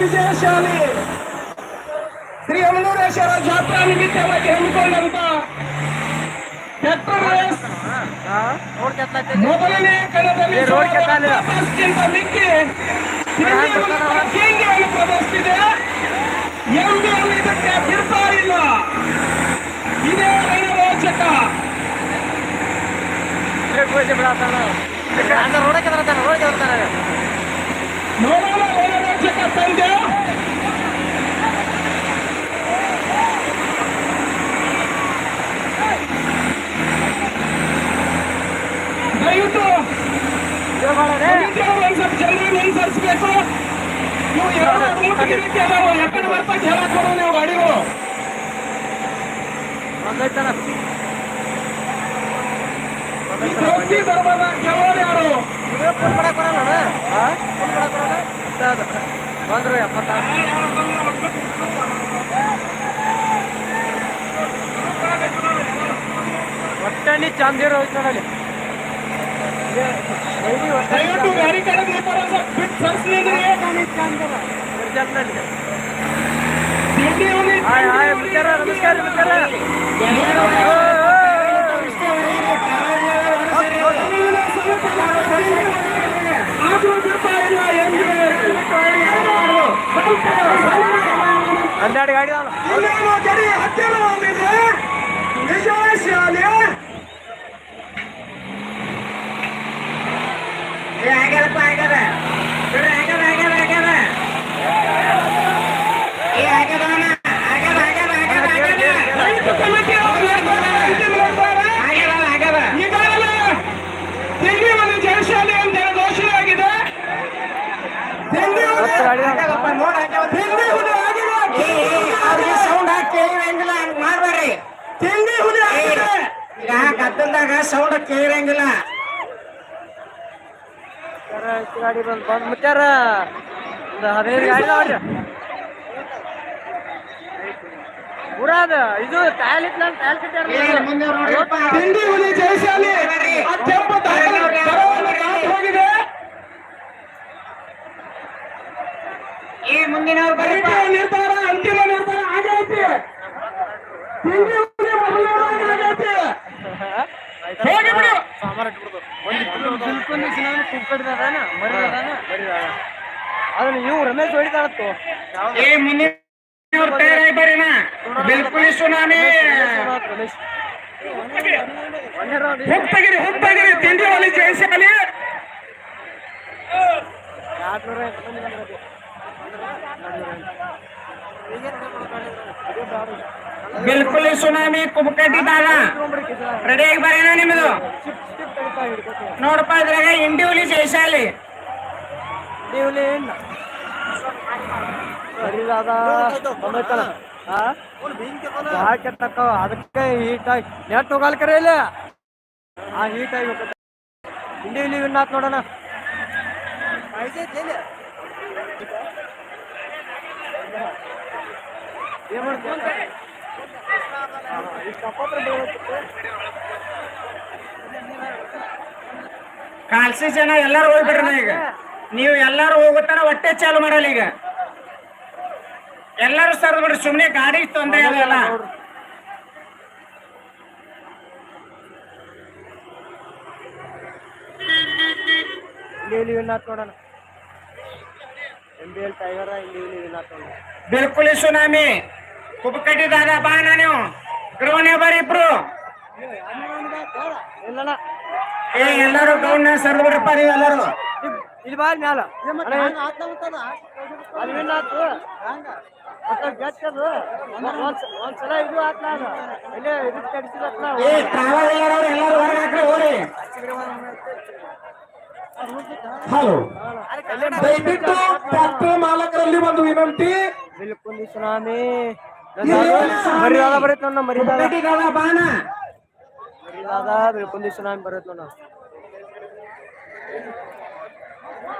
ವಿಜಯಶಾಲಿ ಶ್ರೀ ಅಮನೂರೇಶ್ವರ ಜಾತ್ರಾ ನಿಮಿತ್ತವಾಗಿ ಹಮ್ಮಿಕೊಂಡಂತ ರೇಸ್ ಮೊದಲನೇ ಕಣದಲ್ಲಿ ಮಿಕ್ಕಿ ಪ್ರದರ್ಶಿಸಿದೆ. ಎಂದು ಇದಕ್ಕೆ ಬಿಡ್ತಾ ಇಲ್ಲ. ಇದೇ ರಣರೋಚಕ ರೋಡಕ್ಕೆ ಬರ್ತಾನೆ ರೋಡಕ್ಕೆ ಬರ್ತಾನೆ ನೋಡೋಣ ರಣರೋಚಕ ಪಂದ್ಯ ದಯವಿಟ್ಟು ಒಂದ್ ಸ್ವಲ್ಪ ಜನರನ್ನ ಅನುಸರಿಸಬೇಕು ನೀವು ಎರಡು ರೂಟ್ ರೀತಿ ಅದಾವ ಎಕಡೆ ಬರ್ತಾ ಹೇಳಕ್ ಕೊಡೋ ನೀವು ಗಾಡಿಗಳು ಒಂದೈತನ ಈ ದ್ರೌಪದಿ ಧರ್ಮದ ಕೆಲವರು ಯಾರು ಫೋನ್ ಮಾಡಕ್ ಬರಲ್ಲ ಫೋನ್ ಮಾಡಕ್ ಬರಲ್ಲ ಬಂದ್ರು ಎಪ್ಪತ್ತಾರು ಒಟ್ಟಣಿ ಚಂದಿರ ಹೋಯ್ತು ನೋಡಲ್ಲಿ ದಯವಿಟ್ಟು ಗಾಡಿ ಕಡೆ ನಿಂತವ್ರು ಸ್ವಲ್ಪ ಬಿಟ್ಟು ಸರಿಸ್ಲಿದ್ರಿ ತಿಂಡಿ ಉಳಿ ಹಾಯ್ ಹಾಯ್ ಮುಚ್ಚಾರ ನಮಸ್ಕಾರ ಮುಚ್ಚಾರ ಆದ್ರೂ ಬಿಡ್ತಾ ಇಲ್ಲ ಹೆಂಗೆ ಹನ್ನೆರಡು ಗಾಡಿ ಅದಾವ. ಇನ್ನೇನು ಗಡಿ ಹತ್ತಿರ ಹೋಗಿದೆ ವಿಜಯಶಾಲಿ ಆಗ್ಯಾರಪ್ಪ ಆಗ್ಯಾರ ಬಿಡ್ರಿ ಆಗ್ಯಾರ ಆಗ್ಯಾರ ಆಗ್ಯಾರ ಏ ಆಗ್ಯಾದ ಅಣ್ಣ. ಆಗ್ಯಾದ ಆಗ್ಯಾದ ಆಗ್ಯಾದ ಆಗ್ಯಾದ ರೈತ ಸಮಿತಿ ಅವರು ಹೇಳ್ತಾರೆ, ಅಂತಿಮ ನಿರ್ಧಾರ. ಆಗ್ಯಾದ ಆಗ್ಯಾದ ಈಗಾಗಲೇ ದಿಲ್ಲಿ ಒಂದು ಜಯಶಾಲಿ ಅಂತ ಹೇಳಿ ಘೋಷಣೆ ಆಗಿದೆ ದಿಲ್ಲಿ ಹುಲಿ- ಹತ್ತು ಗಾಡಿ ಅದಾವ. ಆಗ್ಯಾದಪ್ಪ, ನೋಡ್ ಆಗ್ಯಾವ. ದಿಲ್ಲಿ ಹುಲಿ ಆಗಿದೆ ಏ, ಏ, ಅವ್ರಿಗೆ ಸೌಂಡ್ ಹಾಕಿ ಕೇಳಿರಂಗಿಲ್ಲ ಹಂಗ್ ಮಾಡ್ಬೇಡ್ರಿ ದಿಲ್ಲಿ ಹುಲಿ ಏ, ಆಗಿದೆ ಈಗ ಗದ್ದಲ್ದಾಗ ಸೌಂಡ್ ಕೇಳಿರಂಗಿಲ್ಲ ಈ ಮುಂದಿನ ಗಾಡಿ ಬಂದ್ ಬಂದ್ ಮುಚ್ಚಾರ ಒಂದು ಹದಿನೈದು ಗಾಡಿ ನೋಡ್ರಿ? ಪೂರಾ ಅದ ಇದು ಟೈಲ್ ಇತ್ತು ನಾನು ಟೈಲ್ ಏ, ಮುಂದೆ ನೋಡ್ರಿಪ್ಪ. ದಿಲ್ಲಿ ಹುಲಿ ಜಯಶಾಲಿ. ಆ ಕೆಂಪು ದಾಖಲೆ ದರವನ್ನು ಹೋಗಿದೆ. ಏ ಮುಂದಿನವ್ರು ಬರ್ರಿಪ್ಪ ಅಂತಿಮ ನಿರ್ಧಾರ ಅಂತಿಮ ನಿರ್ಧಾರ ಆಗೈತಿ ದಿಲ್ಲಿ ಹುಲಿ ಮೊದಲನೇದಾಗಿ ಆಗೈತಿ ಹೋಗಿ ಬಿಡು. ಅದನ್ನ ಇವು ರಮೇಶ್ ಹೊಡಿತಾಳತ್ತು. ಏ ಮುಂದಿನವ್ರು ತಯಾರಾಗಿ ಬರ್ರಿನ ಬಿಲ್ಕುಲ್ ಸುನಾಮಿ ರಮೇಶ್ ಹೋಗ್ತಾಗಿರಿ ಹೋಗ್ತಾಗಿರಿ ತಿಂಡಿ ಹುಲಿ ಜಯಶಾಲಿ ಎರಡ್ನೂರ ಎಂಟು ಮಂದಿ ಬಂದ್ರದು. ಬಿಲ್ಕುಲ್ ಸುನಾಮಿ ಕುಬಕಟ್ಟಿ ದಾಗ ರೆಡಿಯಾಗಿ ಬರೇನ ನಿಮ್ಮದು ನೋಡಪ್ಪ ಇದ್ರಾಗ ಇಂಡಿ ಜೈಶಾಲಿ ಅದಕ್ಕೆ ಹೀಟ್ ಆಗಿ ನೆಟ್ ಹೋಗಲ್ ಕರೆ ಇಲ್ಲ. ಆ ಹೀಟ್ ಆಗಿ ಇಲ್ಲಿ ವಿನ್ ಆತ್ ನೋಡೋಣ. ಏನ್ ಮಾಡ್ತೀಯ? ಆ, ಈ ಕಪ್ಪತ್ರ ಬೀಳತ್ತೆ. ಕಾಲ್ಸಿ ಜನ ಎಲ್ಲಾರು ಹೋಗ್ಬಿಡ್ರಿ ಈಗ. ನೀವು ಎಲ್ಲಾರು ಹೋಗುತ್ತಾರ ಹೊಟ್ಟೆ ಚಾಲು ಮಾಡಲ್ಲ ಈಗ. ಎಲ್ಲಾರು ಸರ್ದ್ ಬಿಡ್ರಿ ಸುಮ್ನೆ ಗಾಡಿ ತೊಂದರೆ ಅದಲ್ಲ ನೋಡೋಣ. ಎಲ್ ಟೈಗರ ಇಲ್ಲಿ ನೋಡೋಣ. ಬಿಲ್ಕುಲ್ ಸುನಾಮಿ ಕುಬಕಟ್ಟಿ ದಾಗ ಬಾಣ ನೀವು ಗ್ರೌಂಡ್ನೇ ಬಾರಿ ಇಬ್ರು ಎಲ್ಲರೂ ಏ ಎಲ್ಲಾರು ಗ್ರೌಂಡ್ ಸರ್ದ್ ಬಿಡ್ರಪ್ಪ ನೀವು ಎಲ್ಲರೂ. ಇಲ್ಲಿ ಬಾ ಮ್ಯಾಲ. ಗೆದ್ದದು ಒಂದ್ ಒಂದ್ಸಲ ಇದು ಆತ್ಲ ಇಲ್ಲೇ ಇದು ಕಡಿಸಿದತ್ಲ ಏ ಟ್ರಾವೆಲ್ ಎಲ್ಲರೂ ಹೊರಗೆ ಹಾಕ್ರಿ ಹೋರಿ. ಹಲೋ. ದಯವಿಟ್ಟು ಟ್ರ್ಯಾಕ್ಟರ್ ಮಾಲಕರಲ್ಲಿ ಒಂದು ವಿನಂತಿ. ಬಿಲ್ಕುಲ್ ಸುನಾಮಿ ಮರಿದಾದ ಬರುತ್ತೆ ನೋಡ ಮರಿದಾದ ಕುಬಕಟ್ಟಿ ಬೆಳ್ಕೊಂಡಿ ಸುನಾಮಿ ಬರುತ್ತೆ ನೋಡ.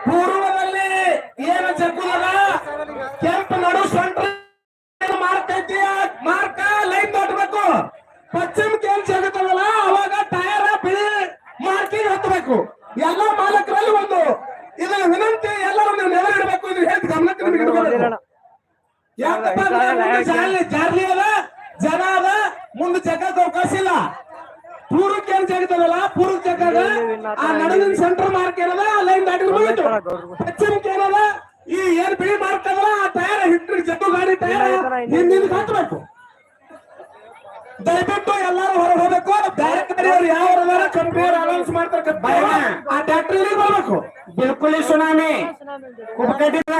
ಪೂರ್ವದಲ್ಲಿ ಏನು ಜಗ್ಗುದಲ್ಲ ಕೆಂಪು ನಡು ಸೊಂಟ ಮಾರ್ಕ್ ಐತಿ ಮಾರ್ಕ ಲೈನ್ ದಾಟಬೇಕು ಪಶ್ಚಿಮ ಏನ್ ಸಿಗುತ್ತದಲ್ಲ ಅವಾಗ ಟೈರ್ ಬಿಳಿ ಮಾರ್ಕಿಂಗ್ ಹತ್ತಬೇಕು. ಎಲ್ಲ ಮಾಲಕರಲ್ಲಿ ಒಂದು. ಇದನ್ನ ವಿನಂತಿ ಎಲ್ಲರೂ ನೀವು ನೆಲೆಯಿಡಬೇಕು ಇದು ಹೇಳ್ತಿ ಗಮನಕ್ಕೆ ನಿಮ್ಗೆ ಹಿಡ್ಕೊಬೇಕು. ಯಾಕಪ್ಪ ಅಂದ್ರೆ ಮುಂದೆ ಜಾಲಿ ಜಾರ್ಲಿ ಅದ? ಜನ ಅದ? ಮುಂದ ಜಗಕ್ಕೆ ಅವಕಾಶ ಇಲ್ಲ. ಪೂರ್ವಕ್ಕೆ ಏನ್ ಜಗತ್ತದಲ್ಲ ಪೂರ್ವಕ್ಕೆ ಜಗದ ಆ ನಡುವಿನ ಸೆಂಟರ್ ಮಾರ್ಕ್ ಏನದ? ಲೈನ್ ದಾಟಿದ್ರು ಹೋಗಿತ್ತು ಪಶ್ಚಿಮಕ್ಕೆ ಏನದ? ಈ ಏನ್ ಬಿಳಿ ಮಾರ್ಕ್ ಅದಲ್ಲ ಆ ಟೈರ್ ಹಿಟ್ಟು ಜಗ್ಗು ಗಾಡಿ ಟೈರ್ ಹಿಂದಿನ ಹಾಕ್ಬೇಕು ದಯವಿಟ್ಟು ಎಲ್ಲಾರು ಹೊರ ಹೋಗ್ಬೇಕು. ಬೇರೆ ಕಡೆಯವ್ರು ಯಾವ ಕಂಪ್ನಿಯವ್ರು ಅನೌನ್ಸ್ ಮಾಡ್ತಾರೆ ಆ ಟ್ಯಾಕ್ಟ್ರಿ ಬರ್ಬೇಕು. ಬಿಲ್ಕುಲ್ ಸುನಾಮಿ. ಕುಪ್ಪಕಟ್ಟಿದ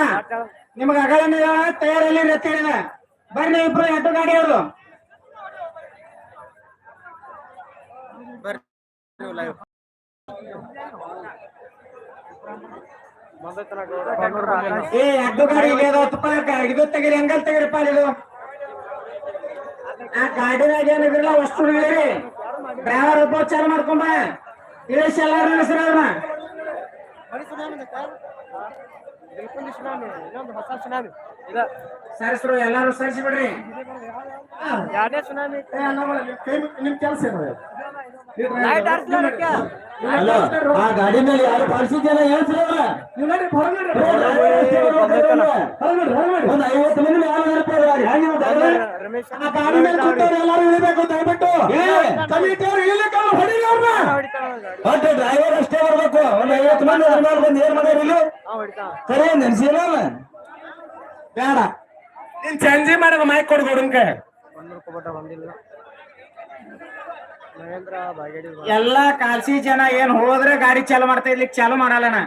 ನಿಮ್ಗೆ ಅಗಳನ್ನ ತಯಾರಲ್ಲಿ ಅಂತ ಹೇಳಿದ ಬರ್ರಿ ಇಬ್ರು ಇಬ್ರು ಗಾಡಿ ಅವರು ಏ ಎಡ್ಡು ಗಾಡಿ ಇಲ್ಲಿ ಅದಾವತ್ತಪ್ಪ ಗ- ಇದು ತೆಗೀರಿ ಹೆಂಗಲ್ ತೆಗೀರಿಪ್ಪ ಇದು. ಆ ಗಾಡಿನಾಗ ಏನಿದ್ರಲ್ಲ ವಸ್ತು ಇಳಿರಿ ಡ್ರೈವರ್ ಒಬ್ಬ ಚಾಲು ಮಾಡ್ಕೊಂಬ. ಇಳಿಸಿ ಎಲ್ಲಾರು ನಿಲ್ಲಿಸ್ರಿ ಅವ್ರನ್ನ. ಇನ್ನೊಂದು ಹೊಸ ಸುನಾಮಿ ಇದ ಸರಿಸ್ರು ಎಲ್ಲಾರು ಸರಿಸಿ ಬಿಡ್ರಿ. ಯಾರೇ ಸುನಾಮಿ ನಿಮ್ ಕೆಲಸ ಏನು? ಲೈಟ್ ಅಲ್ಲ ಆ ಗಾಡಿ ಮೇಲೆ ಯಾರು ಬಾರಿಸಿದ್ದೇನೆ ಹೇಳ್ತಿರಲ್ಲ ಒಂದು ಐವತ್ತು ಮಂದಿ ಯಾರು ಹೇಳ್ತಾರೆ ರಮೇಶ್ ಆ ಗಾಡಿ ಮೇಲೆ ಕೂತವ್ರು ಎಲ್ಲರೂ ಇಳಿಬೇಕು ದಯವಿಟ್ಟು. ಕಮಿಟಿಯವ್ರು ಇಳಿಲಿಕ್ಕಲ್ಲ ಹೊಡಿಲಿ ಅವ್ರನ್ನ. ಡ್ರೈವರ್ ಅಷ್ಟೇ ಬರ್ಬೇಕು. ಒಂದ್ ಐವತ್ತು ಮಂದಿ ಅದ್ರ ಮೇಲೆ ಬಂದು ಏನ್ ಮಾಡ್ಯಾರ ಇಲ್ಲಿ? ಸರಿ ನೆನ್ಸಿಲ್ಲ ಬೇಡ. ನೀನ್ ಚಾಂಜಿ ಮಾಡೋ ಮೈಕ್ ಕೊಡು ಗೌಡನ್ ಕೈ ಒಂದು ಬಂದಿಲ್ಲ. ಎಲ್ಲಾ ಕಾಲ್ಸಿ ಜನ ಏನ್ ಹೋದ್ರೆ ಗಾಡಿ ಚಾಲು ಮಾಡ್ತಾ ಇರ್ಲಿಕ್ಕೆ ಚಾಲು ಮಾಡಲ್ಲನ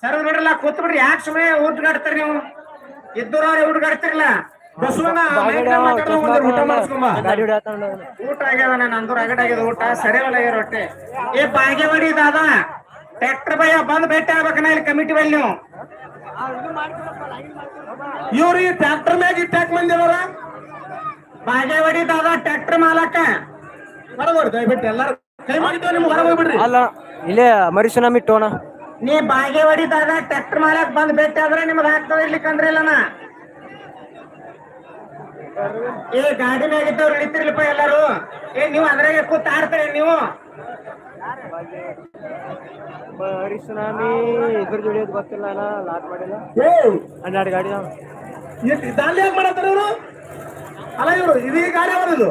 ಸರ್ ಬಿಡ್ರಲ್ಲ ಕೂತ್ಬಿಡ್ರಿ. ಯಾಕೆ ಸುಮ್ಮನೆ ಊಟ ಗಾಡ್ತಾರ ನೀವು? ಇದ್ದರವ್ರೆ ಊಟ ಮಾಡಿಸ್ಕೊಂಬ. ಊಟ ಆಗ್ಯದ ನಂದು ರಗಡ್ ಆಗ್ಯದ ಊಟ. ಸರಿ ಆಗ್ಯಾರ ಹೊಟ್ಟೆ ಏ ಬಾಗೇವಾಡಿ ಇದಾದ ಟ್ರ್ಯಾಕ್ಟರ್ ಭಯ ಬಂದ್ ಭೇಟಿ ಆಗ್ಬೇಕನ ಇಲ್ಲಿ ಕಮಿಟಿ ಬಲ್ ನೀವು. ಇವ್ರಿ ಟ್ರಾಕ್ಟರ್ ಟ್ರ್ಯಾಕ್ಟರ್ ಮ್ಯಾಗ ಟ್ಯಾಕ್ ಮಂದಿ ಅವರ ಬಾಗೇವಾಡಿ ದಾದ ಟ್ರ್ಯಾಕ್ಟರ್ ಮಾಲಕ. ಹೊರಗೋಡಿ ದಯವಿಟ್ಟು ಎಲ್ಲಾರು ಕೈ ನಿಮ್ಗೆ ಅಲ್ಲ ಇಲ್ಲೇ ಮರಿ ಇಟ್ಟೋಣ ಟೋಣ ನೀ ಬಾಗೆ ಹೊಡಿದಾಗ ಟ್ರ್ಯಾಕ್ಟರ್ ಮಾಲಕ್ ಬಂದ್ ಭೇಟಿ ಆದ್ರೆ ನಿಮ್ಗೆ ಆಗ್ತಾವ ಇರ್ಲಿಕ್ಕೆ ಅಂದ್ರಿಲ್ಲನ ಏ ಗಾಡಿ ಮ್ಯಾಗಿದ್ದವ್ರು ಇಳಿತಿರ್ಲಿಪ್ಪ ಎಲ್ಲಾರು. ಏ ನೀವು ಅದ್ರಾಗೆ ಕೂತ್ ಆಡ್ತಾರೆ ನೀವು. ಮರಿ ಸುನಾಮಿ ಇದ್ರ ಜೋಡಿಯೋದು ಗೊತ್ತಿಲ್ಲ ಅಣ್ಣ ಲಾಕ್ ಮಾಡಿಲ್ಲ. ಏ ಹನ್ನೆರಡು ಗಾಡಿ ಯಾಕೆ ಮಾಡತ್ತಾರ ಇವರು? ಅಲ್ಲ ಇವರು ಇದು ಗಾಡಿ ಅವರದು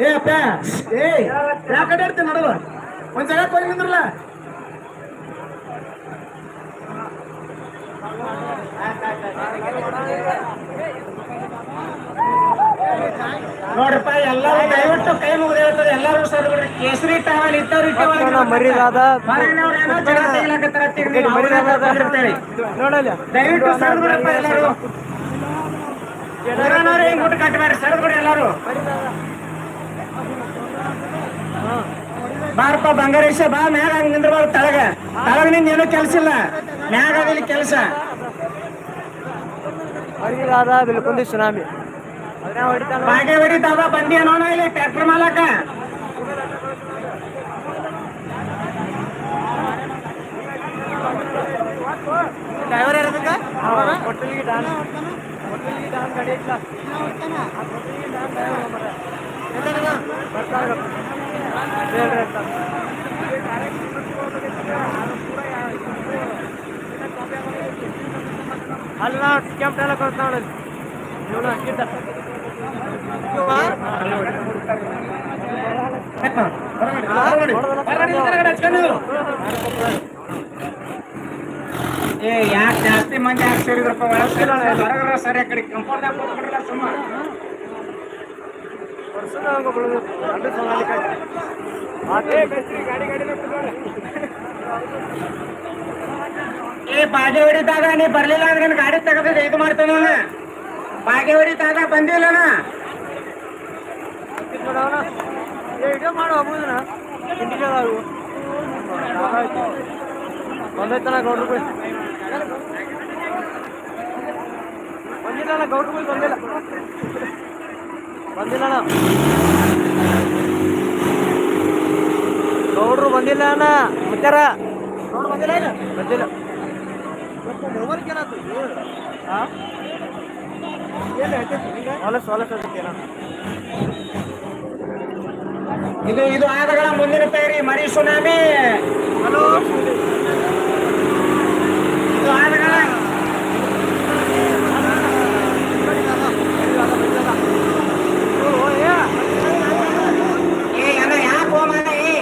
ಏ ಅಪ್ಪ ಏ ಯಾಕಡೆ ಇರ್ತೀನಿ ನಡುವ ಒಂದ್ ಜಾಗ ಹೋಗಿ ನಿಂದ್ರಲ್ಲ ನೋಡ್ರಪ್ಪ ಎಲ್ಲರೂ ದಯವಿಟ್ಟು ಕೈ ಮುಗಿದು ಹೇಳ್ತದೆ ಎಲ್ಲರೂ ಸರ್ ಬಿಡ್ರಿ. ಕೇಸರಿ ಟವಲ್ ಇದ್ದವ್ರು ಮರಿದಾದ ನೋಡಲ್ಲ. ದಯವಿಟ್ಟು ಸರ್ ಬಿಡಪ್ಪ ಎಲ್ಲರೂ. ಹಿಂಗ್ ಊಟ ಎಲ್ಲರೂ. ಬಾರಪ್ಪ ಬಂಗಾರೇಶ ಬಾ ಮ್ಯಾಗ ಹಂಗ ನಿಂದ್ರಬಾರ್ದು ತಳಗ. ತಳಗ ನಿಂದ ಏನೂ ಕೆಲಸ ಇಲ್ಲ. ಮ್ಯಾಗ ಅದಿಲ್ಲ ಕೆಲಸ. ಮರಿದಾದ ಬಿಲ್ಕುಂದಿ ಸುನಾಮಿ ಬಾಗೆ ಹೊಡಿ ದಾದಾ ಬಂದಿ ಅನ್ನೋಣ ಇಲ್ಲಿ ಟ್ರ್ಯಾಕ್ಟರ್ ಮಾಲಕ. ಡ್ರೈವರ್ ಇರಬೇಕಾ ಹೋಟೆಲ್ಗೆ ಡಾನ್ ಹೋಟೆಲ್ಗೆ ಡಾನ್ ಗಾಡಿ ಐತ್ಲ ಆ ಹೋಟೆಲ್ಗೆ ಡಾನ್ ಡ್ರೈವರ್ ಮರ ಬರ್ತಾರ ಹೇಳ್ರಿ ಅಂತ ಅಲ್ಲ ಕೆಂಪ್ ಎಲ್ಲ ಕೊಡ್ತಾವ ನೋಡಿ ಇವನು ಹಾಕಿದ್ದ ಏ ಯಾಕೆ ಜಾಸ್ತಿ ಮಂದಿ ಯಾಕೆ ಸೇರಿದ್ರಪ್ಪ ಹೊರಗರ ಸರಿ ಆ ಕಡೆ ಕಂಪೌಂಡ್ ಸುಮ್ಮ. ವರ್ಷದ ಹಂಗ ಬಿಡುದು. ಅಂದ್ರೆ ಸೊನಾಲಿಕ ಅದೇ ಗಾಡಿ ಗಾಡಿ ಏ ಬಾಗೆ ಹೊಡಿತಾಗ ನೀ ಬರ್ಲಿಲ್ಲ ಅಂದ್ರೆ ನನ್ನ ಗಾಡಿ ತೆಗೆದು ಇದು ಮಾಡ್ತಾನ ಬಾಗೆ ಹೊಡಿತಾಗ ಬಂದಿಲ್ಲ ವಿಡಿಯೋ ಮಾಡು ಹೋಗುದನ ಬಂದೈತನ ಗೌಡ್ರು ಬೈ ಬಂದಿಲ್ಲ ಗೌಡ್ರು ಬಂದಿಲ್ಲ. ಬಂದಿಲ್ಲ ಗೌಡ್ರು ಬಂದಿಲ್ಲ ಅಣ್ಣ. ಮುಚ್ಚಾರ ಗೌಡ್ರು ಬಂದಿಲ್ಲ ಇಲ್ಲ ಬಂದಿಲ್ಲ. ಹಾಂ ಹೊಲಸು ಹೊಲಸು ಅದಕ್ಕೆ ಇದು ಇದು ಆದಗಳ ಮುಂದಿನ ತಯಾರಿ ಮರಿ ಸುನಾಮಿ ಹಲೋ ಇದು ಆದಗಳ ಏ ಅಲ್ಲ ಯಾಕೆ ಹೋಮಾನ ಏ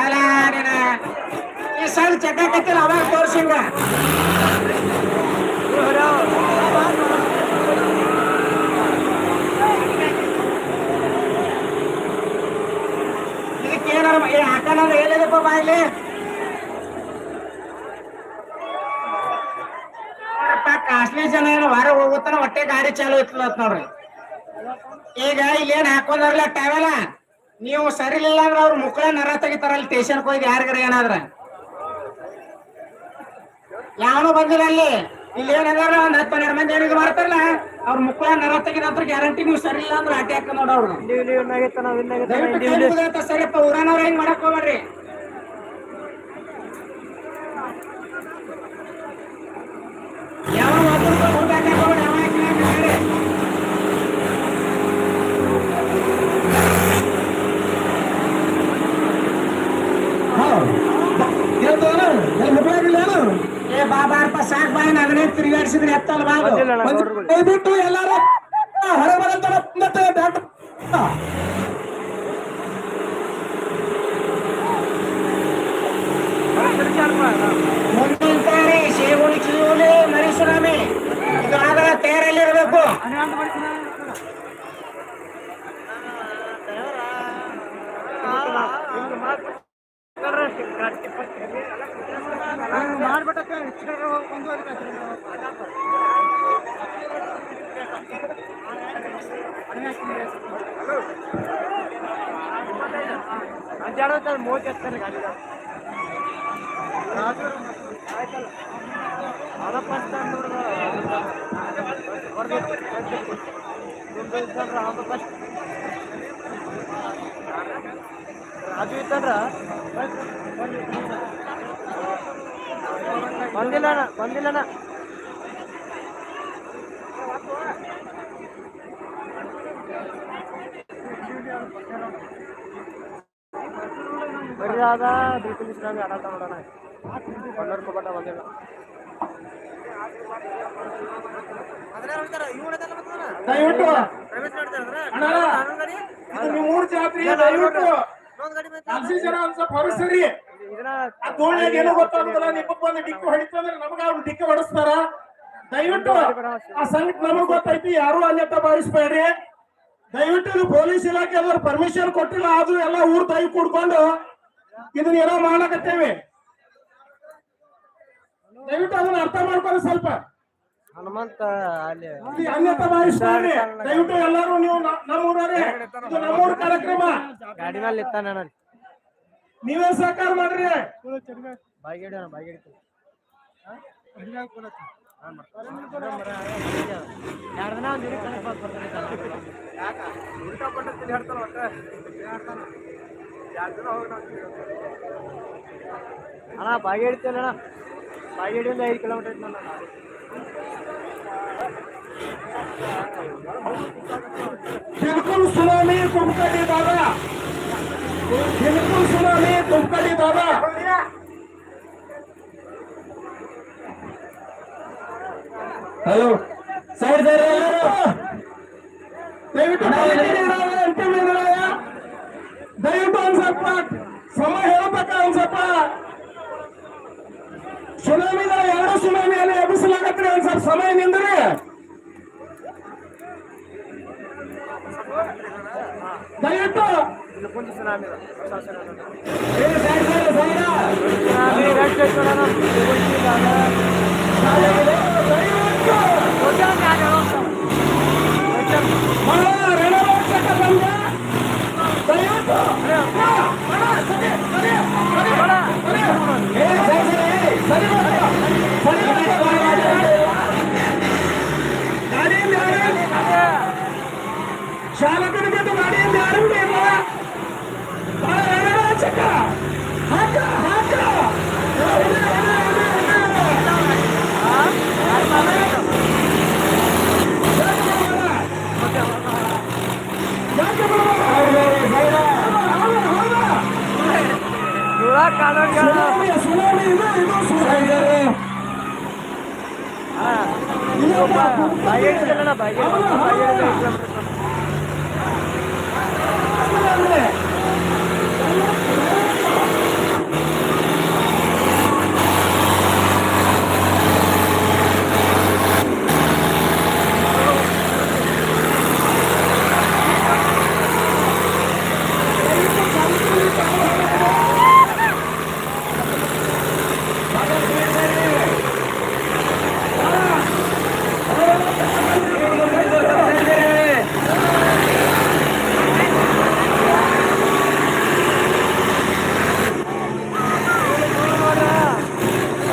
ಅಲ್ಲ ನೀನ ಚಕ್ಕಾಕತ್ತಿಲ್ಲ ಅವಾಗ ತೋರ್ಸಿಂಗ ಇದಕ್ಕೆ ಏನಾರ ಏ ಹಾಕಲ್ಲ ಹೇಳಿದಪ್ಪ ಬಾಯ್ಲಿ ಕಾಸ್ಟ್ಲಿ ಜನ ಏನು ಹೊರ ಹೋಗುತ್ತಾನ ಹೊಟ್ಟೆ ಗಾಡಿ ಚಾಲು ಇತ್ತ ನೋಡ್ರಿ. ಈಗ ಇಲ್ಲೇನ್ ಹಾಕೊಂಡಾರಲ್ಲ ಟವೆಲ ನೀವು ಸರಿ ಇಲ್ಲ ಅಂದ್ರೆ ಅವ್ರ ಮುಕ್ಕಳ ನರ ತೆಗಿತಾರ, ಅಲ್ಲಿ ಸ್ಟೇಷನ್ ಹೋಗಿ ಯಾರಿಗಾರ ಏನಾದ್ರ? ಯಾವನು ಬಂದಿಲ್ಲ ಅಲ್ಲಿ. ಇಲ್ಲಿ ಏನದಾರ ಒಂದ್ ಹತ್ತು ಹನ್ನೆರಡು ಮಂದಿ ಏನಿಗೆ ಮಾಡ್ತಾರಲ್ಲ ಅವ್ರ ಮುಕ್ಕಳ ನರ ತೆಗಿದಂತ್ರ ಗ್ಯಾರಂಟಿ ನೀವು ಸರಿ ಇಲ್ಲ ಅಂದ್ರೆ ಅಟ್ಯಾಕ್ ನೋಡವ್ರು ದಯವಿಟ್ಟು ಸರಿಯಪ್ಪ ಊರನವ್ರ ಹೆಂಗ್ ಮಾಡಕ್ ಹೋಗ್ಬೇಡ್ರಿ ಯಾವ ಒಬ್ಬರು ಹುಡುಗಾಟ ಹೋಗ್ಬೇಡಿ ಅವ ಯಾಕೆ ಹಾಕ್ತಾರೆ? ಏ ಬಾ ಬಾರಪ್ಪ ಸಾಕ್ ಬಾಯ್ ಅದನ್ನೇ ತಿರುಗಾಡಿಸಿದ್ರೆ ಎತ್ತಲ್ಲ ಬಾಬು ಬಂದಿಲ್ಲ ಅಣ್ಣ ಗೌಡ್ರುಗಳು. ದಯವಿಟ್ಟು ಎಲ್ಲಾರು ಹೊರಬರಂತರ ಡಾಕ್ಟರ್ ಮುಂದಿನ ತಯಾರಿ ಶೇಗುಳಿ ಚೀವುಲಿ ಮರಿ ಸುನಾಮಿ ಇದು ಆಗಲ್ಲ ತಯಾರಲ್ಲಿ ಇರಬೇಕು ಮೋದಿ ಹಚ್ತಾರೆ ಗಾಡಿ ಅದಪ್ಪ ಅಂತ ರಾಜು ಇತ್ತಂದ್ರ? ಬಂದಿಲ್ಲ ಅಣ್ಣ ಬಂದಿಲ್ಲ ಅಣ್ಣ ಬರೀ ಆದ ಬಿಲ್ಕುಲ್ ಇಸ್ಲಾಮಿ ಆಡಾಟ ನೋಡೋಣ. ಕೊಂಡರ್ಕೋಬಟ್ಟ ಬಂದಿಲ್ಲ. ದಯವಿಟ್ಟು. ಅಣ್ಣ, ಇದು ಊರ್ ಜಾತ್ರೆ ದಯವಿಟ್ಟು. ಒಂದ್ ಹೊರಸ್ರಿ ದೋಣಿಯಾಗ ಏನೋ ಗೊತ್ತಾಗುದಿಲ್ಲ ನಿಮ್ಮಪ್ಪ ಬಂದು ಡಿಕ್ಕಿ ಹೊಡಿತಂದ್ರೆ ನಮಗ ಅವ್ರು ಡಿಕ್ಕಿ ಹೊಡಿಸ್ತಾರ? ದಯವಿಟ್ಟು ಆ ಸಂಗತಿ ನಮಗ್ ಗೊತ್ತೈತಿ, ಯಾರು ಅನ್ಯತ ಭಾವಿಸ್ಬೇಡ್ರಿ. ದಯವಿಟ್ಟು ಇದು ಪೊಲೀಸ್ ಇಲಾಖೆ ಪರ್ಮಿಷನ್ ಕೊಟ್ಟಿಲ್ಲ, ಆದ್ರೂ ಎಲ್ಲ ಊರ್ ತಾಯಿ ಕೂಡ್ಕೊಂಡು ಇದನ್ನ ಏನೋ ಮಾಡಕತ್ತೇವೆ. ದಯವಿಟ್ಟು ಅದನ್ನ ಅರ್ಥ ಮಾಡ್ಕೊಂಡು ಸ್ವಲ್ಪ. ಹನುಮಂತ ಅಲ್ಲಿ ಅನ್ಯತ ದಯವಿಟ್ಟು ಎಲ್ಲರೂ ನೀವು ನಮ್ಮೂರೇ ನಮ್ಮೂರವ್ರೆ ಇದು ನಮ್ಮೂರ್ ಕಾರ್ಯಕ್ರಮ. ಗಾಡಿ ಮೇಲೆ ಇತ್ತಾನ ಅಣ್ಣ ನೀವೇ ಸಹಕಾರ ಮಾಡ್ರಿ. ಬಾಯ್ಗೇಡಿ ಅಣ್ಣ ಬಾಯ್ಗೇಡಿ ಎರಡು ದಿನ ಒಂದು ಅಣ್ಣ ಬಾಯ್ಗೇಡಿ ಅಣ್ಣ. ಬಾಯ್ಗೇಡಿಯಿಂದ ಐದು ಕಿಲೋಮೀಟರ್ ಐತೆ बिल्कुल सुनामी तुमकड़ी दादा बिल्कुल सुनामी तुमकड़ी दादा ಹಲೋ ಸೈಡ್ ದಯವಿಟ್ಟು ಅಂತಿಮ ನಿರ್ಣಯ ದಯವಿಟ್ಟು ಒಂದ್ ಸ್ವಲ್ಪ ಸಮಯ ಹೇಳ್ಬೇಕ ಒಂದ್ ಸ್ವಲ್ಪ ಸುನಾಮಿದ ಎರಡು ಸುನಾಮಿಯಲ್ಲಿ ಎಬ್ಬಿಸಲಾಗತ್ರಿ ಒಂದ್ ಸ್ವಲ್ಪ ಸಮಯ ನಿಂದ್ರಿ ದಯವಿಟ್ಟು ಇಲ್ಲಿ ಕುಂತು ಸುನಾಮಿ ಇದೆ. ಹೊಸ ಸುನಾಮಿ ಇದೆ. ಏ, side side side tsunami red light ನೋಡೋಣ. ಗೊತ್ತಿಲ್ಲ. ದಯವಿಟ್ಟು ಗೊತ್ತಿಲ್ಲ ಯಾರು ಹೇಳೋ ಅಂತ. ಗೊತ್ತಿಲ್ಲ. ಮಳ ರಣರೋಚಕ ಬಂದ ದಯವಿಟ್ಟು ಏ, ಸರಿ, ಸರಿ, ಸರಿ ಮಾಡ್ಕೊ. ಸರಿ ಮಾಡ್ಕೊ. ಗಾಡಿಯಿಂದ ಯಾರು- ಚಾಲಕನ ಬಿಟ್ಟು ಗಾಡಿಯಿಂದ ಯಾರು ಇಲ್ಲ ಬಹಳ ರಣರೋಚಕ ಹಾಕ ಹಾಕ ಏ, ಇದೆ, ಇದೆ, ಇದೆ, ಇದೆ. ಯಾಕೆ ಸುನಾಮಿ ಸುನಾಮಿ ಇದು ಇದು ಸುನಾಮಿ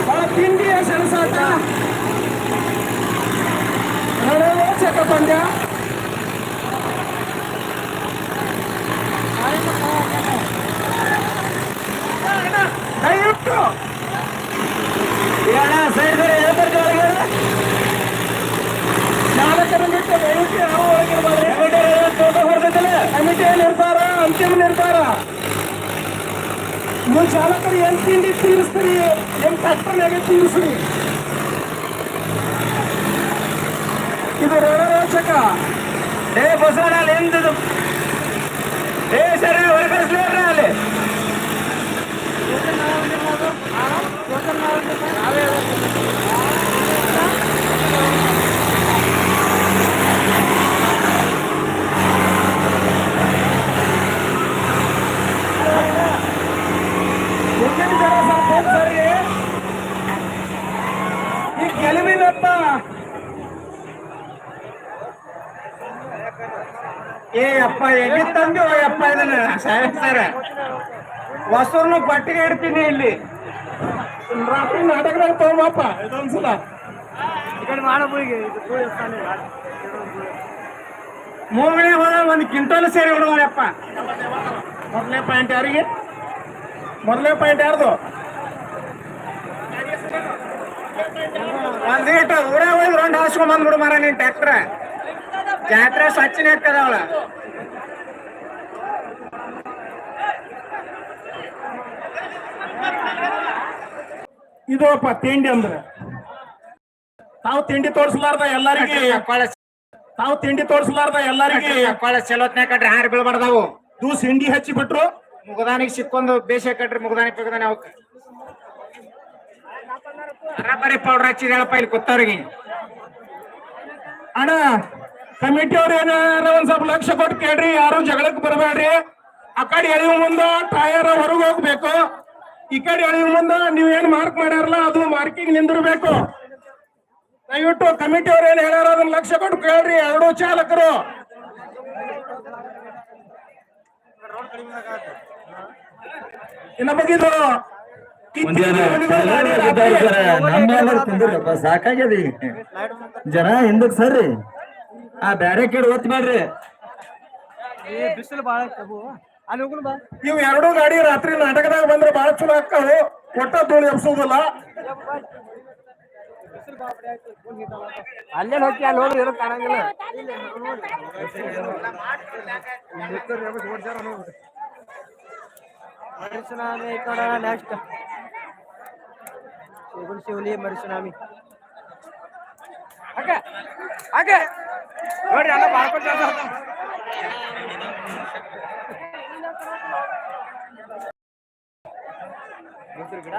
ಆ ತಿಂಡಿಯ ಸೆಣಸಾಟ ಹಣವೇ ಚಕ ಪಂದ್ಯ ದಯವಿಟ್ಟು ಚಾಲಕರ ಬಿಟ್ಟು ದಯವಿಟ್ಟು ಯಾವ ಒಳಗಿರಬಾರ್ದು ಕಮಿಟಿಯ ನಿರ್ಧಾರ ಅಂತಿಮ ನಿರ್ಧಾರ ನೀವು ಚಾಲಕರು ಏನ್ ತಿಂಡಿ ತೀರಿಸ್ತೀರಿ ಏನ್ ಟ್ರ್ಯಾಕ್ಟರ್ನಾಗ ತೀರಿಸ್ರಿ ಇದು ರಣರೋಚಕ ಏ ಬಸವಣ್ಣ ಅಲ್ಲಿ ಎಂತದು ಏ ಸರಿ ಹೊರಗಡಿಸ್ಲೇಡ್ರಿ ಅಲ್ಲಿ ಮುಂದಿನ ಜನ ಸ್ವಲ್ಪ ಹೋಗ್ ಸರಿ ಈ ಗೆಲುವಿನತ್ತ ಏ ಅಪ್ಪ ಎಲ್ಲಿ ತಂದು ಅಪ್ಪ ಇದನ್ನ? ಸಾಹೇಬ್ ಸರ್ ಹೊಸೂರ್ನು ಪಟ್ಟಿಗೆ ಇಡ್ತೀನಿ ಇಲ್ಲಿ. ರಾತ್ರಿ ನಾಟಕದಾಗ ತಗೊಂಬಪ್ಪ ಇದೊಂದ್ಸಲ ಮೂಗಣೆ ಹೋದ ಒಂದು ಕ್ವಿಂಟಲ್ ಸೇರಿ ಹೊಡೆದಪ್ಪ ಮೊದಲನೇ ಪಾಯಿಂಟ್ ಯಾರಿಗೆ? ಮೊದಲನೇ ಪಾಯಿಂಟ್ ಯಾರ್ದು? ಒಂದ್ ಲೀಟರ್ ಊರೇ ಹೋಗಿ ರೌಂಡ್ ಹಾಸ್ಕೊಂಡ್ ಬಂದ್ಬಿಡು ಮಾರ ನೀನ್ ಟ್ರ್ಯಾಕ್ಟರ್ ಜಾತ್ರೆ ಸ್ವಚ್ಛನೆ ಅವಳ. ಅಪ್ಪ ತಿಂಡಿ ಅಂದ್ರೆ. ತಾವು ತಿಂಡಿ ತೋರಿಸಲಾರ್ದ ಎಲ್ಲರಿಗೆ ತಾವು ತಿಂಡಿ ತೋರಿಸಲಾರ್ದ ಎಲ್ಲರಿಗೆ ಚಲೋತ್ನ ಕಟ್ರಿ ಹಾರಿ ಬೀಳ್ಬಾರ್ದಾವು. ದೂಸ್ ಹಿಂಡಿ ಹಚ್ಚಿ ಬಿಟ್ರು ಮುಗದಾನಿಗೆ ಸಿಕ್ಕೊಂದು ಬೇಷ ಕಟ್ರಿ ಮುಗದಾನಿ ಪಗದಾನಿ ಅವಕ್ ಬರೀ ಪೌಡರ್ ಹಚ್ಚಿದ ಹೇಳಪ್ಪ ಇಲ್ಲಿ ಕೂತವ್ರಿಗೆ ಅಣ್ಣ ಕಮಿಟಿ ಅವ್ರ ಏನಾರ ಒಂದ್ ಸ್ವಲ್ಪ ಲಕ್ಷ ಕೊಟ್ಟು ಕೇಳ್ರಿ ಯಾರು ಜಗಳಕ್ಕೆ ಬರಬೇಡ್ರಿ. ಆ ಕಡೆ ಎಳೆಯುವ ಮುಂದ ಟಯರ್ ಹೊರಗೆ ಹೋಗ್ಬೇಕು. ಈ ಕಡೆ ಎಳೆಯುವ ಮುಂದ ನೀವ್ ಏನ್ ಮಾರ್ಕ್ ಮಾಡ್ಯಾರಲ್ಲ ಅದು ಮಾರ್ಕಿಂಗ್ ನಿಂದಿರ್ಬೇಕು. ದಯವಿಟ್ಟು ಕಮಿಟಿ ಅವ್ರ ಏನ್ ಹೇಳ್ಯಾರ ಅದನ್ನ ಲಕ್ಷ ಕೊಟ್ಟು ಕೇಳ್ರಿ ಎರಡು ಚಾಲಕರು. ಇನ್ನ ಬಗ್ಗಿದು ನಮ್ಮೆಲ್ಲರೂ ಕುಂದಿರಪ್ಪ ಸಾಕಾಗ್ಯದ ಜನ ಹಿಂದಕ್ ಸರ್ರಿ. ಆ ಬ್ಯಾರೆ ಕಡೆ ಒತ್ ಬೇಡ್ರಿ ಬಿಸಿಲು ಬಾಳ ಅಲ್ಲಿ ಹೋಗುಣ ಬಾ. ಇವ್ ಎರಡು ಗಾಡಿ ರಾತ್ರಿ ನಾಟಕದಾಗ ಬಂದ್ರೆ ಬಾಳ ಚಲೋ ಆಗ್ತಾವು. ಒಟ್ಟ ಧೂಳು ಎಬ್ಸೋದಿಲ್ಲ. ಅಲ್ಲೇ ಹೋಗಿ ಅಲ್ಲಿ ಹೋಗಿ ಇರೋ ಕಾಣಂಗಿಲ್ಲ. ಮರಿಸುನಾಮಿ ನೋಡ ನೆಕ್ಸ್ಟ್ ಶಿವಲಿ ಮರಿಸುನಾಮಿ. ಅಕ್ಕ ಹಾಗೆ ನೋಡ್ರಿ ಅಲ್ಲ ಮಾಡ್ಕೊಂಡು ಗಿಡ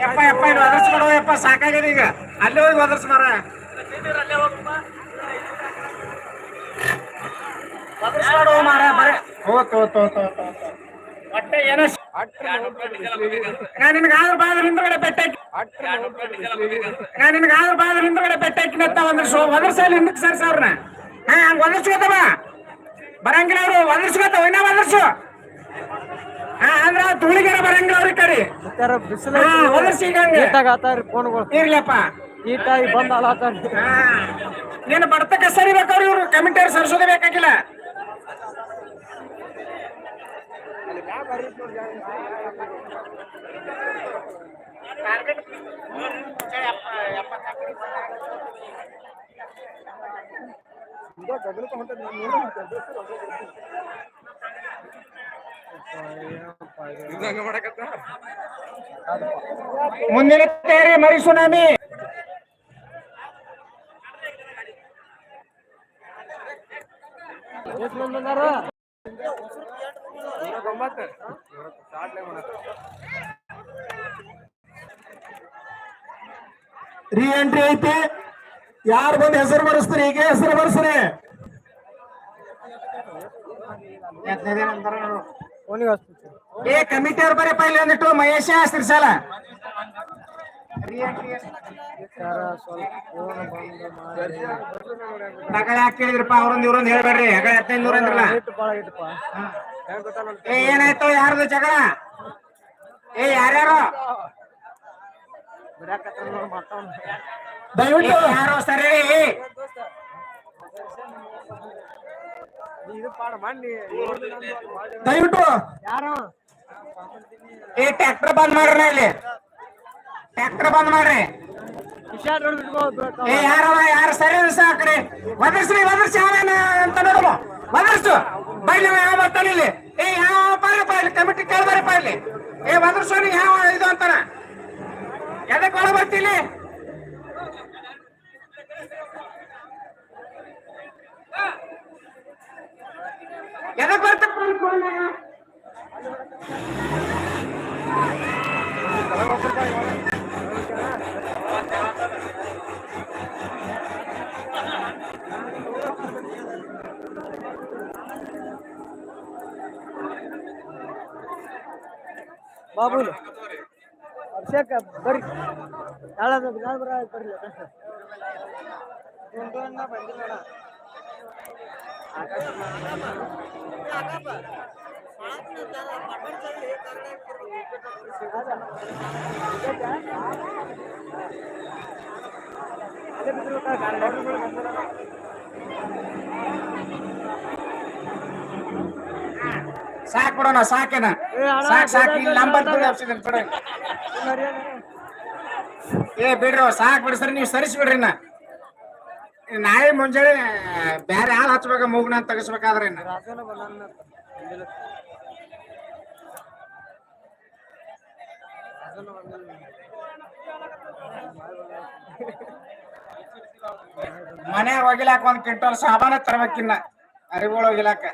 ಯಪ್ಪ ಯಪ್ಪ ಇಲ್ಲಿ ಒದರ್ಸ್ ಮಾಡೋ ಯಪ್ಪ ಸಾಕಾಗ್ಯದ ಈಗ. ಅಲ್ಲೇ ಹೋಗಿ ಒದರ್ಸ್ ಮಾರ ಒದರ್ಸ್ ಮಾಡೋ ಮಾರ ಬರೇ ಹೋ ತೋ ತೋ ತೋ ತೋ ತೋ. ಹೊಟ್ಟೆ ಏನೋ ನಾನು ನಿನಗಾದ್ರ ಬಾದ ಹಿಂದ್ಗಡೆ ಬೆಟ್ಟ ನಾನು ನಿನಗಾದ್ರ ಬಾದ ಹಿಂದ್ಗಡೆ ಬೆಟ್ಟ ಹಾಕಿನತ್ತ ಒಂದರ್ಸು ಒದರ್ಸಲ್ಲಿ ಹಿಂದಕ್ಕೆ ಸರ್ಸ ಅವ್ರನ್ನ ಹಾ ಹಂಗ ಒದರ್ಸ್ಕೊತವ ಬರಂಗಿಲ್ಲ ಅವರು ಒದರ್ಸ್ಕೊತಾವ ಇನ್ನ ಒದರ್ಸು. ಹಾ ಅಂದ್ರ ತುಳಿಗೆರ ಬರಂಗಿಲ್ಲ ಅವ್ರಿ ಕಡಿ. ಒದರ್ಸಿ ಇರ್ಲಪ್ಪ. ಈಟಾಗಿ ಬಂದ್ ಆಲಾತಾರ ಹಾ. ನೀನು ಬರ್ತಕ್ಕ ಸರಿಬೇಕಾದ್ರೆ ಇವ್ರು ಕಮಿಟಿಯವ್ರು ಸರ್ಸೋದೇ ಬೇಕಾಗಿಲ್ಲ. ಮುಂದಿನ ತಯಾರಿ ಮರಿ ಸುನಾಮಿ ಎಷ್ಟು ಮಂದಿ ಬಂದಾರ ರೀ ಎಂಟ್ರಿ ಐತಿ. ಯಾರು ಬಂದು ಹೆಸರು ಬರೆಸ್ತೀರಿ? ಈಗ ಹೆಸರು ಬರೆಸ್ರಿ. ಏ, ಕಮಿಟಿ ಅವ್ರ ಬರೀ ಪೈಲೆ ಅಂದಿಟ್ಟು ಮಹೇಶ ಸಿರ್ಸಾಲ ಸಾಲ. ನಗಳೆ ಯಾಕೆ ಕೇಳಿದ್ರಪ್ಪ, ಅವ್ರೊಂದ್ ಇವ್ರೊಂದ್ ಹೇಳ್ಬೇಡ್ರಿ. ಹೆಗಳೆ ಹದಿನೈದು ನೂರ ಅಂದ್ರಲ್ಲ. ಏನಾಯ್ತು? ಯಾರ್ದು ಜಗಳ? ಏ, ಯಾರ್ಯಾರು? ದಯವಿಟ್ಟು. ಏ, ಯಾರು ಸರಿ. ದಯವಿಟ್ಟು. ಯಾರು? ಏ ಟ್ರ್ಯಾಕ್ಟರ್ ಬಂದ್ ಮಾಡ್ರಿ ಇಲ್ಲಿ. ಟ್ರ್ಯಾಕ್ಟರ್ ಬಂದ್ ಮಾಡ್ರಿ. ಏ ಯಾರ ಯಾರು ಸರಿ ಸಾಕ್ರಿ ಒದರ್ಸ್ರಿ ಒದರ್ಸಿ ಯಾವೇನ ಅಂತ ನೋಡುವ ಒದರ್ಸು. ಬೈಲಿ ಯಾವ ಬರ್ತಾನೆ ಇಲ್ಲಿ. ಏ ಯಾವ ಬಾರಪ್ಪ ಇಲ್ಲಿ? ಕಮಿಟಿ ಕೇಳ್ಬಾರಪ್ಪ ಇಲ್ಲಿ. ಏ ಒದರ್ಸೋನಿ ಯಾವ ಇದು ಅಂತಾನ? ಎದಕ್ ಒಳಗ್ ಬರ್ತಿಲ್ಲಿ ಎದಕ್ ಬರ್ತ ಬಾಬುಲ್ ಅಭಿಷೇಕ್ ಬರ್ರಿ ನಾಳೆ ನಾಳೆ ಬರ ಬರ್ರಿ ಸಾಕ್ ಬಿಡೋಣ ಸಾಕೇನ? ಸಾಕ್ ಸಾಕ್ ಇಲ್ಲಿ ಬೇಡ, ನಂಬರ್ ಬೇಡ. ಏ ಬಿಡ್ರಿ ಸಾಕ್ ಬಿಡ್ಸ್ರಿ ನೀವು ಸರಿಸಿ ಬಿಡ್ರಿ ಇನ್ನ ನಾಳೆ ಮುಂಜಾನೆ ಬ್ಯಾರೆ ಹಾಳು ಹಚ್ಬೇಕ ಮೂಗ್ನ ತೆಗಿಸ್ಬೇಕಾದ್ರೆ ಇನ್ನ. ಹೋಗಿಲಾಕ ಒಂದ್ ಕ್ವಿಂಟಲ್ ಸಾಮಾನ ತರ್ಬೇಕಿನ್ನ. ಅರಿಗಳು ಒಗಿಲಾಕ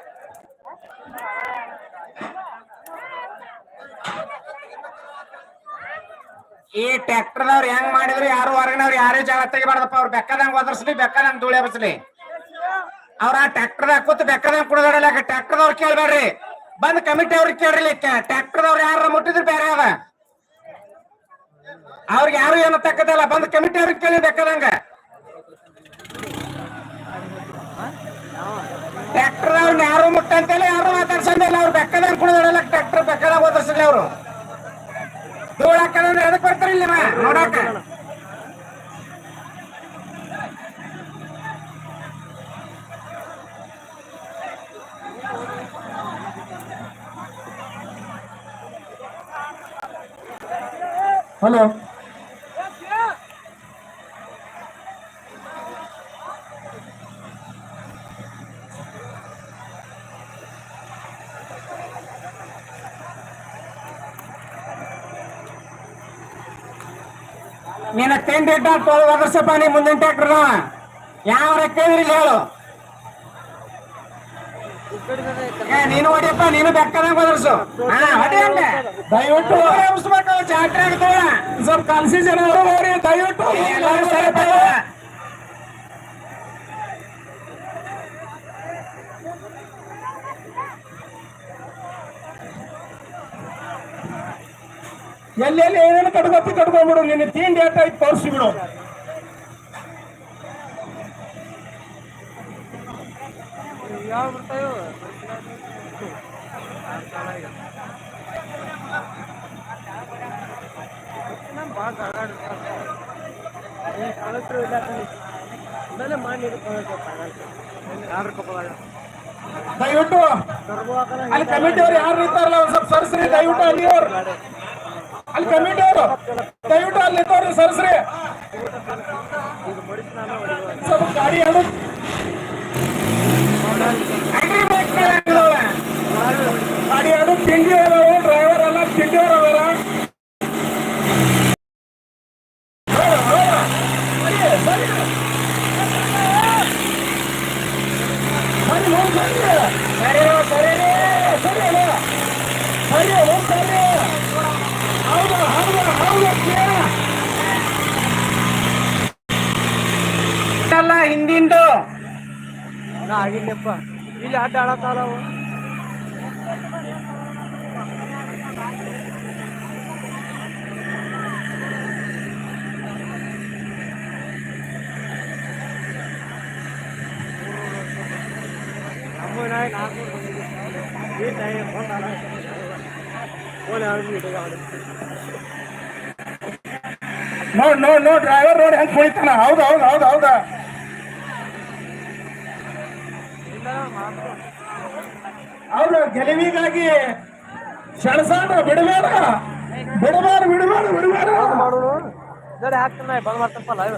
ಈ ಟ್ರ್ಯಾಕ್ಟರ್ದವ್ರ ಹೆಂಗ್ ಮಾಡಿದ್ರು, ಯಾರು ಹೊರಗಿನವ್ರು ಯಾರೇ ಜಾಗ ತೆಗಿಬಾರ್ದಪ್ಪ. ಅವ್ರು ಬೆಕ್ಕದಂಗ್ ಒದರ್ಸ್ಲಿ, ಬೆಕ್ಕದಂಗ್ ಧೂಳಿ ಬಸ್ಲಿ. ಅವ್ರ ಆ ಟ್ರ್ಯಾಕ್ಟರ್ ಕೂತ್ ಬೆಕ್ಕದಂಗ್ ಕುಡಿದಾಡಲ್ಲ ಟ್ರ್ಯಾಕ್ಟರ್ದವ್ರು ಕೇಳ್ಬೇಡ್ರಿ. ಬಂದ್ ಕಮಿಟಿ ಅವ್ರಿಗೆ ಕೇಳ್ರಿ ಟ್ರ್ಯಾಕ್ಟರ್ದವ್ರು ಯಾರ ಮುಟ್ಟಿದ್ರು ಬೇರೆ ಅವ ಅವ್ರಿಗೆ ಯಾರು ಏನು ತಕ್ಕದಲ್ಲ ಬಂದ್ ಕಮಿಟಿ ಅವ್ರಿಗೆ ಕೇಳಿ ಬೆಕ್ಕದಂಗ. ಟ್ರ್ಯಾಕ್ಟರ್ ಅವ್ರನ್ನ ಯಾರು ಮುಟ್ಟಂತಲ್ಲ ಯಾರು ಮಾತಾಡ್ಸಂದಿಲ್ಲ ಅವ್ರು ಬೆಕ್ಕದಂಗ್ ಕುಡಿದಾಡಲ್ಲ ಟ್ರ್ಯಾಕ್ಟರ್ ಬೆಕ್ಕದಾಗ ಓದಿಸಿಲ್ಲ ಅವರು. ಧೂಳ್ ಹಾಕದಂದ್ರೆ ಎದಕ್ ಬರ್ತಾರ ಇಲ್ಲಿ ನೋಡಾಕ. ಹಲೋ. ನಿನ್ನ ತಿಂಡಿ ಇಟ್ಟ ಒದರ್ಸಪ್ಪ ನೀ ಮುಂದಿನ ಟ್ರ್ಯಾಕ್ಟರ್ ಯಾವ ಕೇಳಿದ್ರಿ ಹೇಳು ಏ ನೀನು ಹೊಡಿಯಪ್ಪ ನೀನು ಬೆಕ್ಕದಂಗ ಹಂಗ ದಯವಿಟ್ಟು ಜಾತ್ರೆ ಆಗ್ತದ. ಸ್ವಲ್ಪ ಕನ್ಫ್ಯೂಷನ್ ಹೋಗ್ರಿ ದಯವಿಟ್ಟು ಎಲ್ಲರೂ ಸರಿ ಬಾ. ಎಲ್ಲೆಲ್ಲಿ ಏನೇನು ಕಟ್ಕೊತಿ ಕಟ್ಕೊಂಡ್ಬಿಡು ನಿನ್ನ ತಿಂಡಿ ಎಷ್ಟಾಯ್ತು ತೋರಿಸಿ ಬಿಡು. ಕಳಿಸ್ರು ಇಲ್ಲ ಆಮೇಲೆ ಮಾಡಿ ಯಾರು ಕಪ್ಪದಾಗ ದಯವಿಟ್ಟು ಅಲ್ಲಿ ಕಮಿಟಿ ಅವ್ರು ಯಾರು ಇರ್ತಾರಲ್ಲ, ಒಂದ್ ಸ್ವಲ್ಪ ಸರ್ಸ್ರಿ, ದಯವಿಟ್ಟು ಅಲ್ಲಿ ಅವ್ರು. ಅಲ್ಲಿ ಕಮಿಟಿ ಅವರು ದಯವಿಟ್ಟು ಅಲ್ಲಿ ನಿಂತವ್ರಿ ಸರಸ್ರಿ. ಸ್ವಲ್ಪ ಗಾಡಿ ಹಾಕಿದವ್ವ. ಗಾಡಿ ಅಡು ನೋಡ್ ಸರಿ ಸರಿ ಸರಿ ಸರಿ ಅಲ್ಲ ಸರಿ ಹೋಗ್ ಸರಿ ಹೌದು ಹೌದು ಹೌದು ಕೇಳ ಅಲ್ಲ ಹಿಂದಿಂದು ನಾ ಆಗಿಲ್ಲಪ್ಪ ಇಲ್ಲಿ ಅಡ್ಡ ಆಡತ್ತಾವ ಅವು ನಮ್ಮ ನಾಯಿ ನಾಲ್ಕುನೂರು ಬಂದಿದೆ. ಈ ನಾಯಿ ಬಂದ್ ಆಡ. ಓಲೆ ಇಲ್ಲಿ ಇದು ಆಡು. ನೋಡ್ ನೋಡ್ ನೋಡ್ ಡ್ರೈವರ್ ನೋಡಿ ಹೆಂಗ್ ಕುಳಿತಾನ ಹೌದು ಹೌದು ಹೌದು ಹೌದಾ ಇಲ್ಲ ಮಾತು. ಹೌದು ಗೆಲುವಿಗಾಗಿ ಶಣಸಾನ ಬಿಡಬೇಡ. ಬಿಡಬಾರ ಮಾಡೋಣ ಹಾಕ್ತಾನೆ. ಬಂದ್ ಮಾಡ್ತಾನಪ್ಪ ಲೈವ್